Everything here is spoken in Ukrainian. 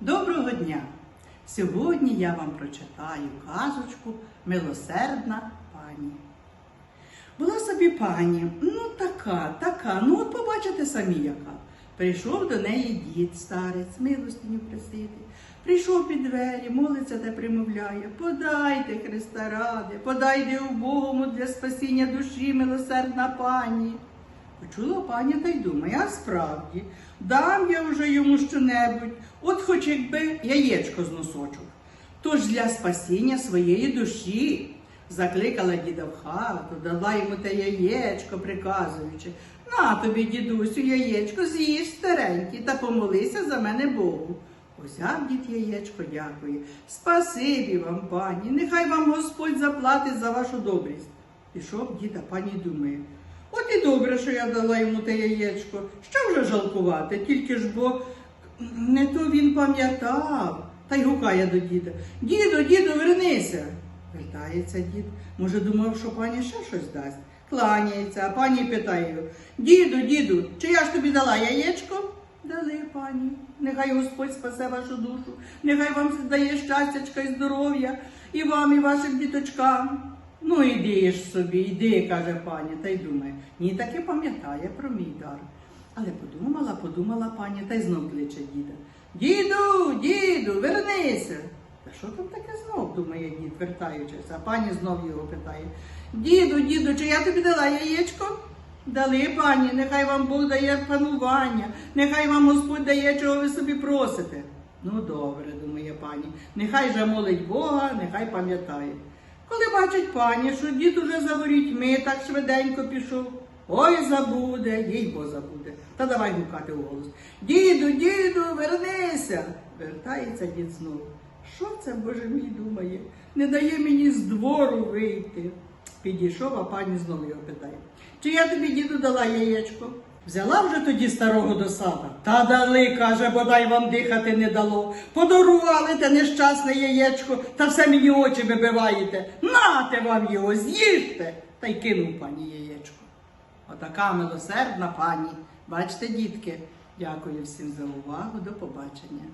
Доброго дня! Сьогодні я вам прочитаю казочку Милосердна пані. Була собі пані, ну така, така, ну от побачите самі яка. Прийшов до неї дід старець, милостиню просити. Прийшов під двері, молиться та примовляє. Подайте, Христа ради, подайте убогому для спасіння душі, милосердна пані. Почула пані та й думає, а справді, дам я вже йому щонебудь, от хоч якби яєчко з носочок. Тож для спасіння своєї душі закликала діда в хату, дала йому те яєчко, приказуючи, на тобі, дідусю, яєчко, з'їж старенький та помолися за мене Богу. Узяв дід яєчко, дякує. Спасибі вам, пані, нехай вам Господь заплатить за вашу добрість. Пішов дід, а пані думає. От і добре, що я дала йому те яєчко. Що вже жалкувати? Тільки ж бо не то він пам'ятав. Та й гукає до діда. Діду, діду, вернися. Вертається дід. Може, думав, що пані ще щось дасть. Кланяється, а пані питає його, діду, діду, чи я ж тобі дала яєчко? Дали, пані. Нехай Господь спасе вашу душу, нехай вам дає щастячка і здоров'я, і вам, і вашим діточкам. Ну, іди ж собі, іди, каже пані, та й думає, ні, таки пам'ятає про мій дар. Але подумала, подумала пані, та й знов кличе діда. Діду, діду, вернися. Та що там таке знов, думає дід, вертаючись, а пані знов його питає. Діду, діду, чи я тобі дала яєчко? Дали, пані, нехай вам Бог дає панування, нехай вам Господь дає, чого ви собі просите. Ну, добре, думає пані, нехай же молить Бога, нехай пам'ятає. Коли бачить пані, що дід уже за ворітьми так швиденько пішов, ой забуде, їй бо забуде. Та давай гукати вголос. Діду, діду, вернися. Вертається дід знову. Що це, Боже мій думає? Не дає мені з двору вийти. Підійшов, а пані знову його питає. Чи я тобі, діду, дала яєчко? Взяла вже тоді старого до сада. Та дали, каже, бодай вам дихати не дало. Подарували те нещасне яєчко, та все мені очі вибиваєте. Нате вам його, з'їжте. Та й кинув пані яєчко. Отака милосердна пані. Бачте, дітки, дякую всім за увагу. До побачення.